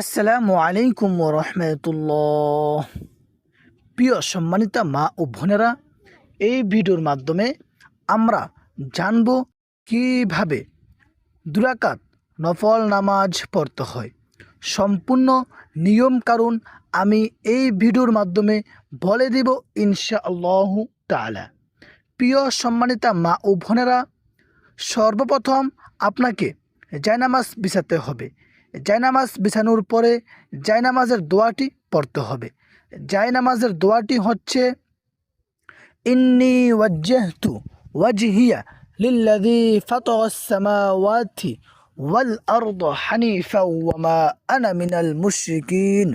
আসসালামু আলাইকুম রহমতুল্লাহ। প্রিয় সম্মানিতা মা ও বোনেরা, এই ভিডিওর মাধ্যমে আমরা জানব কীভাবে দুরাকাত নফল নামাজ পড়তে হয়। সম্পূর্ণ নিয়ম কারণ আমি এই ভিডিওর মাধ্যমে বলে দেব ইনশা আল্লাহ তালা প্রিয় সম্মানিতা মা ও বোনেরা, সর্বপ্রথম আপনাকে জায়নামাজ বিছাতে হবে। জায়নামাজ বিছানোর পরে জায়নামাজের দোয়াটি পড়তে হবে। জায়নামাজের দোয়াটি হচ্ছে, ইন্নি ওয়াজ্জাহতু ওয়াজহিয়া লিল্লাযী ফাতারাস সামাওয়াতি ওয়াল আরদ হানিফা ওয়া মা আনা মিনাল মুশরিকিন।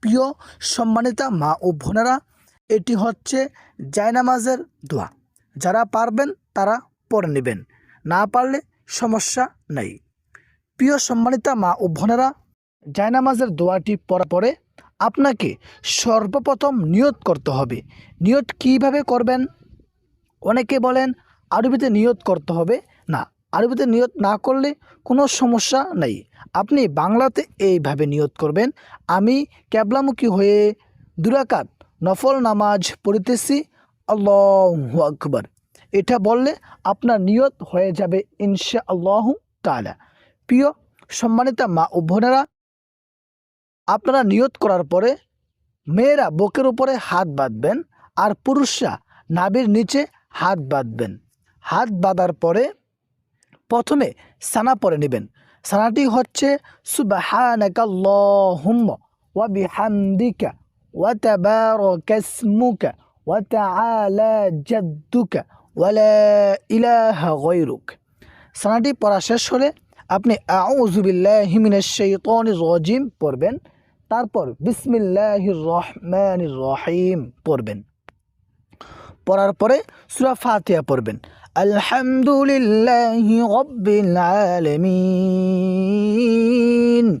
প্রিয় সম্মানিতা মা ও বোনেরা, এটি হচ্ছে জায়নামাজের দোয়া। যারা পারবেন তারা পড়ে নেবেন। না পারলে সমস্যা নেই। প্রিয় সম্মানিতা মা ও বোনেরা, জায়নামাজের দোয়াটি পড়া পরে আপনাকে সর্বপ্রথম নিয়ত করতে হবে। নিয়ত কীভাবে করবেন? অনেকে বলেন, আরবিতে নিয়ত করতে হবে। না, আরবিতে নিয়ত না করলে কোনো সমস্যা নেই। আপনি বাংলাতে এইভাবে নিয়ত করবেন, আমি ক্যাবলামুখী হয়ে দুরাকাত নফল নামাজ পড়িতেছি। আল্লাহু আকবর। এটা বললে আপনার নিয়ত হয়ে যাবে ইনশা আল্লাহ তালা প্রিয় সম্মানিতা মা ও বোনেরা, আপনারা নিয়ত করার পরে মেয়েরা বুকের উপরে হাত বাঁধবেন আর পুরুষরা নাবির নিচে হাত বাঁধবেন। হাত বাঁধার পরে প্রথমে সানা পরে নেবেন। সানাটি হচ্ছে ওয়া ওয়া ওয়া ইলাহা সানাটি পড়া শেষ হলে আপনি আউযু বিল্লাহি মিনাশ শাইতানির রাজিম পড়বেন। তারপর বিসমিল্লাহ রহমান রহিম পড়বেন। পড়ার পরে সুরা ফাতিয়া পড়বেন। আলহামদুলিল্লাহ রাব্বিল আলামিন।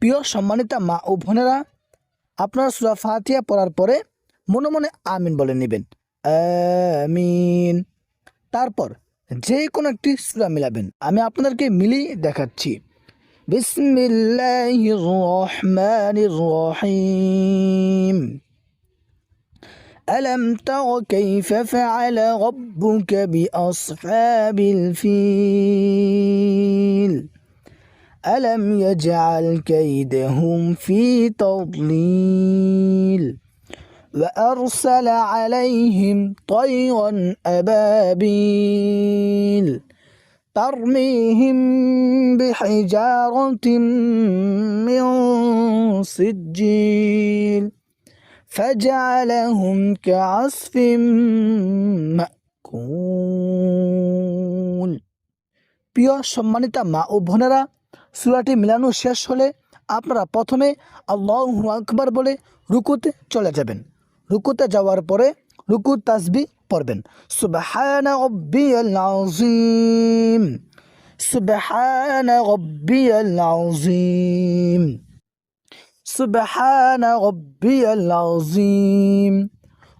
প্রিয় সম্মানিতা মা ও বোনেরা আপনারা সুরা ফাতিহা পড়ার পরে মনে মনে আমিন বলে নেবেন আমিন তারপর যে কোনো একটি সুরা মিলাবেন আমি আপনাদেরকে মিলিয়ে দেখাচ্ছি বিসমিল্লাহির রহমানির রহিম ألم تر كيف فعل ربك بأصحاب الفيل ألم يجعل كيدهم في تضليل وأرسل عليهم طيرا أبابيل ترميهم بحجارة من سجيل فجعلهم كعصف مأكول প্রিয় সম্মানিতা মা ও বোনেরা সুরাটি মিলানো শেষ হলে আপনারা প্রথমে আল্লাহু আকবার বলে রুকুতে চলে যাবেন। রুকুতে যাওয়ার পরে রুকু তাসবি পড়বেন।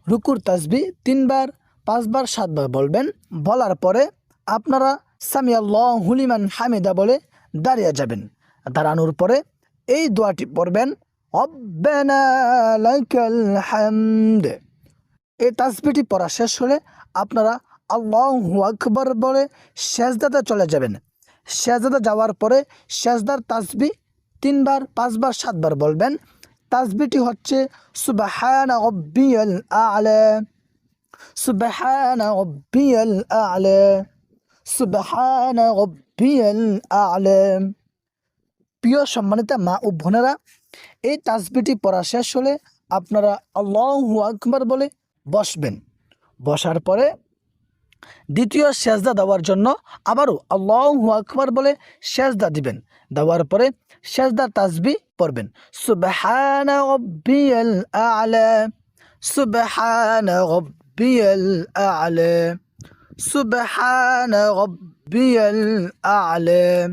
রুকুর তাসবি তিনবার, পাঁচবার, সাতবার বলবেন। বলার পরে আপনারা সামি আল্লাহ হুলিমান হামিদা বলে দাঁড়িয়ে যাবেন। দাঁড়ানোর পরে এই দোয়াটি পড়বেন এই তাসবিটি পড়া শেষ হলে আপনারা আল্লাহু আকবর বলে শেষদাতে চলে যাবেন। শেষদাতে যাওয়ার পরে শেষদার তাসবি তিনবার, পাঁচবার, সাতবার বলবেন। তাসবিটি হচ্ছে রব্বিয়াল আলা। আলা। রব্বিয়াল আলা প্রিয় সম্মানিতা মা ও বোনেরা, এই তাসবিটি পড়া শেষ হলে আপনারা আল্লাহু আকবার বলে বসবেন। বসার পরে দ্বিতীয় সেজদা দেওয়ার জন্য আবারও আল্লাহু আকবার বলে সেজদা দিবেন। দেওয়ার পরে সেজদার তাসবি পড়বেন। সুবহান রব্বিয়াল আ'লা, সুবহান রব্বিয়াল আ'লা। আ'লা।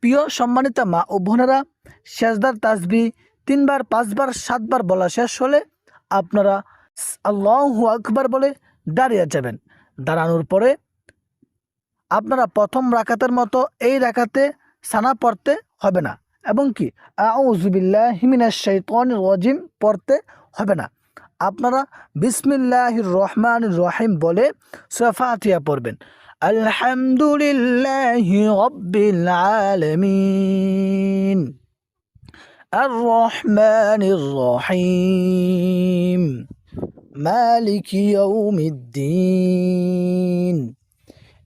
প্রিয় সম্মানিত মা ও বোনেরা, সেজদার তাসবি তিনবার, পাঁচবার, সাতবার বলা শেষ হলে আপনারা আল্লাহু আকবার বলে দাঁড়িয়ে যাবেন। দাঁড়ানোর পরে আপনারা প্রথম রাকাতের মতো এই রাকাতে সানা পড়তে হবে না। এবং কি? আউজুবিল্লাহ হিমিনাশ শৈতানির রজিম, পড়তে হবে না। আপনারা বিসমিল্লাহির রহমান রহিম বলে সফাতিয়া পড়বেন আলহামদুলিল্লাহি রব্বিল আলামিন আর রহমানির রহিম مالك يوم الدين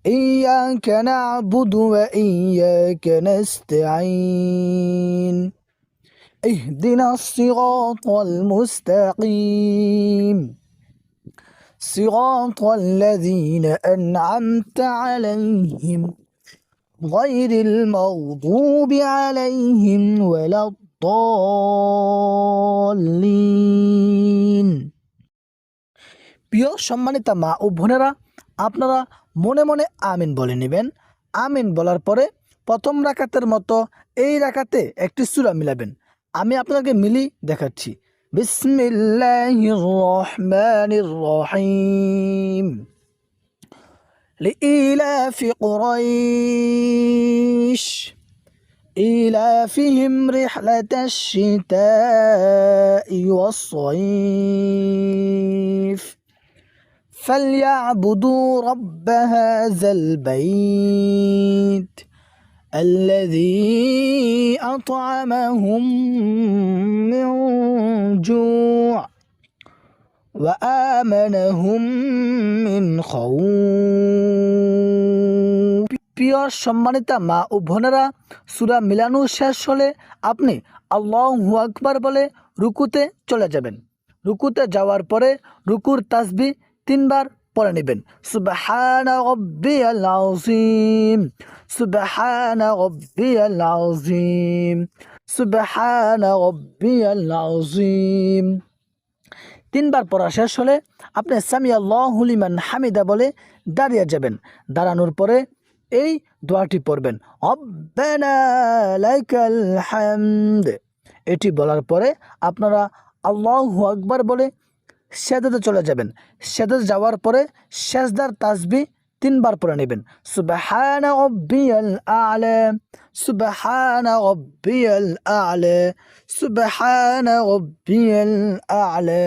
إياك نعبد وإياك نستعين اهدنا الصراط المستقيم صراط الذين أنعمت عليهم غير المغضوب عليهم ولا الضالين প্রিয় সম্মানিতা মা ও বোনেরা আপনারা মনে মনে আমিন বলে নেবেন আমিন বলার পরে প্রথম রাকাতের মতো এই রাকাতে একটি সূরা মিলাবেন আমি আপনাকে মিলি দেখাচ্ছি বিসমিল্লাহির রহমানির রহিম لإيلاف قريش إيلافهم رحلة الشتاء والصيف فليعبدوا رب هذا البيت الذي أطعمهم من جوع وآمنهم من خوف প্রিয় সম্মানিতা মা ও বোনেরা সুরা মিলানু শেষ হলে আপনি আল্লাহু আকবার বলে রুকুতে চলে যাবেন রুকুতে যাওয়ার পরে রুকুর তাসবি তিনবার পড়ে নেবেন সুবহান রব্বিয়াল আযীম সুবহান রব্বিয়াল আযীম সুবহান রব্বিয়াল আযীম তিনবার পড়া শেষ হলে আপনি সামি আল্লাহু লিমান হামিদা বলে দাঁড়িয়ে যাবেন। দাঁড়ানোর পরে এই দোয়াটি পড়বেন। হামদ। এটি বলার পরে আপনারা আল্লাহু আকবার বলে সেদাতে চলে যাবেন। সেদাতে যাওয়ার পরে সেজদার তাসবি তিনবার পড়ে নেবেন। সুবহানা রব্বিয়াল আ'লা, সুবহানা রব্বিয়াল আ'লা, সুবহানা রব্বিয়াল আ'লা।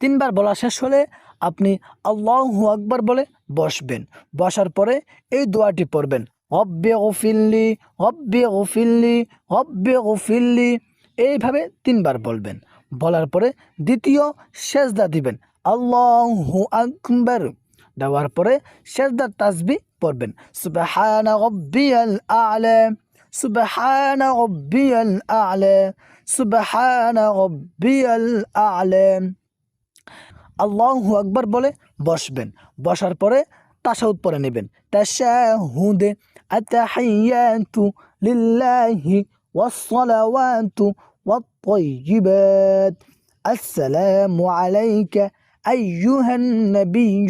তিনবার বলা শেষ হলে আপনি আল্লাহু আকবার বলে বসবেন। বসার পরে এই দোয়াটি পড়বেন। হব্বে গফিল্লি হব্বে গফিল্লি হব্বে গফিল্লি এইভাবে তিনবার বলবেন। বলার পরে দ্বিতীয় সেজদা দিবেন। আল্লাহু আকবার। দেওয়ার পরে সেজদার তাসবি পড়বেন সুবহানা রব্বিয়াল আ'লা সুবহানা রব্বিয়াল আ'লা সুবহানা রব্বিয়াল আ'লা আল্লাহু আকবার বলে বসবেন বসার পরে তাশাহুদ পরে নেবেন তাশাহুদে আতাহিয়াতু লিল্লাহি ওয়াসসালাওয়াতু والطيبات السلام عليك أيها النبي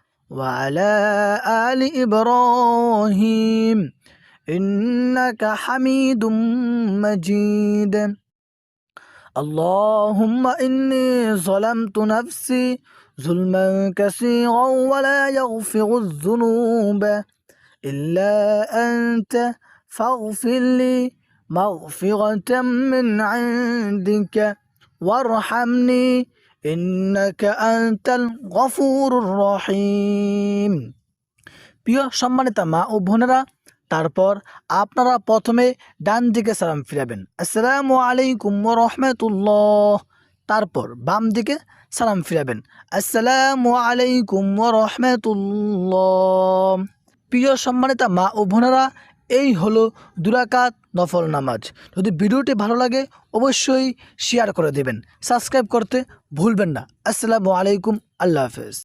وعلى آل إبراهيم إنك حميد مجيد. اللهم إني ظلمت نفسي ظلما كثيرا ولا يغفر الذنوب إلا أنت فاغفر لي مغفرة من عندك وارحمني ইন্নাকা আনতাল গফুরুর রহিম। প্রিয় সম্মানিত মা ও বোনেরা, তারপর আপনারা প্রথমে ডান দিকে সালাম ফিরাবেন। আসসালামু আলাইকুম রহমতুল্লাহ। তারপর বাম দিকে সালাম ফিরাবেন। আসসালামু আলাইকুম রহমতুল্লাহ। প্রিয় সম্মানিতা মা ও বোনেরা এই হলো দুরাকাত নফল নামাজ। যদি ভিডিওটি ভালো লাগে, অবশ্যই শেয়ার করে দেবেন। সাবস্ক্রাইব করতে ভুলবেন না। আসসালামু আলাইকুম, আল্লাহ হাফেজ।